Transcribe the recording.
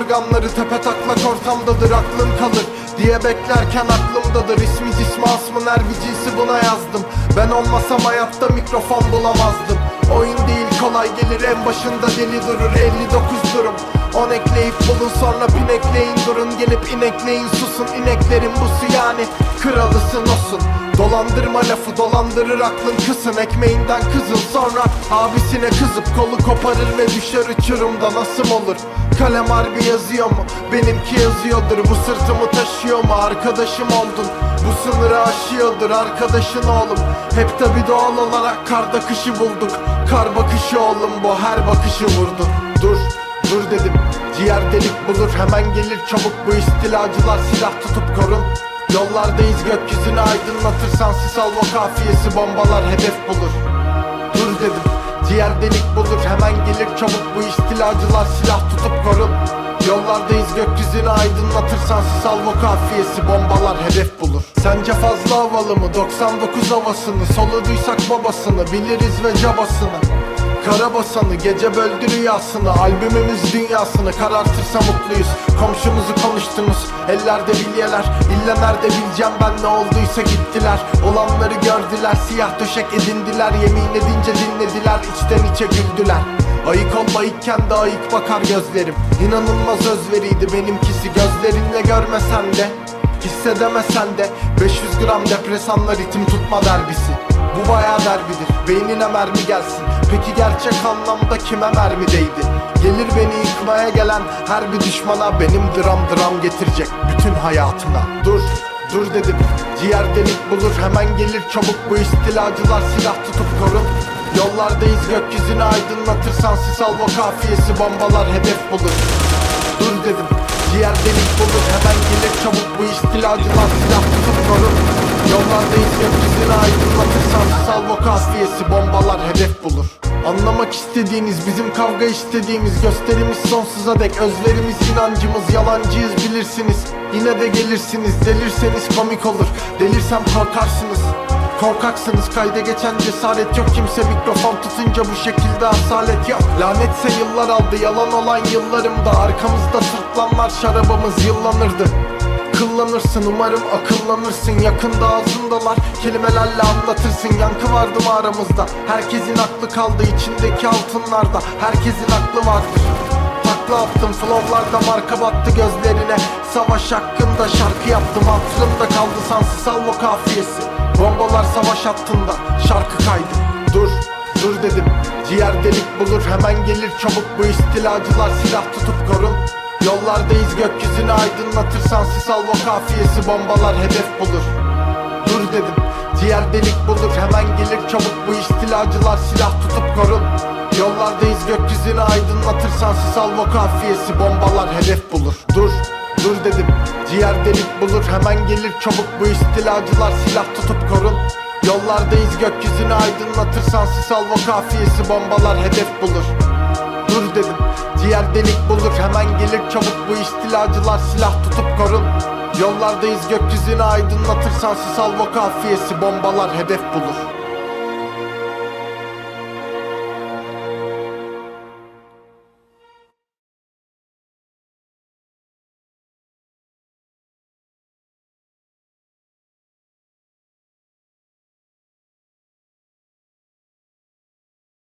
organları tepe taklak ortamdadır aklım kalır Diye beklerken aklımdadır. İsmi cismi asmın her bir cinsi buna yazdım. Ben olmasam hayatta mikrofon bulamazdım. Oyun değil kolay gelir en başında deli durur 59 durum 10 ekleyip bulun sonra pinekleyin durun Gelip inekleyin. Susun ineklerin busu yani Kralısın olsun Dolandırma lafı dolandırır aklın kısın. Ekmeğinden kızıl sonra abisine kızıp Kolu koparır ve düşer uçurumda nasıl olur? Kalem harbi yazıyor mu? Benimki yazıyordur. Bu sırtımı taşıyor mu? Arkadaşım oldun. Bu sınırı aşıyordur arkadaşın oğlum. Hep tabi doğal olarak karda kışı bulduk. Kar bakışı oğlum bu her bakışı vurdu Dur dur dedim. Ciğer delik bulur hemen gelir çabuk. Bu istilacılar silah tutup korun. Yollardayız gökyüzünü aydınlatırsan sis alma kafiyesi bombalar hedef bulur. Dur dedim ciğer delik bulur hemen gelir çabuk. Bu istilacılar silah tutup korun. Yollardayız gökyüzünü aydınlatırsan alma kafiyesi bombalar hedef bulur. Sence fazla havalı mı? 99 havasını. Solu duysak babasını biliriz ve cabasını Karabasanı gece böldü rüyasını Albümümüz dünyasını karartırsa mutluyuz. Komşumuzu konuştunuz ellerde bilyeler. İlla nerede bileceğim ben ne olduysa gittiler. Olanları gördüler siyah döşek edindiler. Yemin edince dinlediler içten içe güldüler. Ayık ol ayıkken de ayık bakar gözlerim. İnanılmaz özveriydi benimkisi. Gözlerinle görmesen de Hissedemesen de. 500 gram depresanla ritim tutma derbisi. Bu bayağı derbidir. Beynine mermi gelsin Peki gerçek anlamda kime mermi değdi? Gelir beni yıkmaya gelen her bir düşmana Benim dram dram getirecek bütün hayatına. Dur dur dedim. Ciğer delik bulur hemen gelir çabuk. Bu istilacılar silah tutup korun Yollardayız gökyüzünü aydınlatırsan sis alma kafiyesi bombalar hedef bulur. Dur dedim. Ciğer delik bulur hemen gelir çabuk. Bu istilacılar silah Yollardayız gökyüzünü aydınlatırsan salvo kafiyesi bombalar hedef bulur. Anlamak istediğiniz bizim kavga istediğimiz Gösterimiz sonsuza dek özverimiz inancımız Yalancıyız bilirsiniz. Yine de gelirsiniz Delirseniz komik olur. Delirsem korkarsınız. Korkaksınız kayda geçen cesaret yok. Kimse mikrofon tutunca bu şekilde asalet yok. Lanetse yıllar aldı yalan olan yıllarımda. Arkamızda sırtlanlar şarabımız yıllanırdı Kıllanırsın umarım akıllanırsın. Yakında ağzındalar kelimelerle anlatırsın. Yankı vardı mı aramızda Herkesin aklı kaldı içindeki altınlarda. Herkesin aklı vardır. Takla attım flowlarda marka battı gözlerine. Savaş hakkında şarkı yaptım hatırımda kaldı sansız salvo kafiyesi. Bombalar savaş hattında şarkı kaydı. Dur dur dedim ciğer delik bulur hemen gelir çabuk. Bu istilacılar silah tutup korun Yollardayız gökyüzünü aydınlatırsan sis alma kafiyesi bombalar hedef bulur. Dur dedim ciğer delik bulur hemen gelir çabuk bu istilacılar silah tutup korun Yollardayız gökyüzünü aydınlatırsan sis alma kafiyesi bombalar hedef bulur. Dur dur dedim ciğer delik bulur hemen gelir çabuk bu istilacılar silah tutup korun Yollardayız gökyüzünü aydınlatırsan sis alma kafiyesi bombalar hedef bulur Dur dedim. Ciğer delik bulur hemen gelir çabuk. Bu istilacılar silah tutup korun Yollardayız gökyüzünü aydınlatırsan sis alma kafiyesi bombalar hedef bulur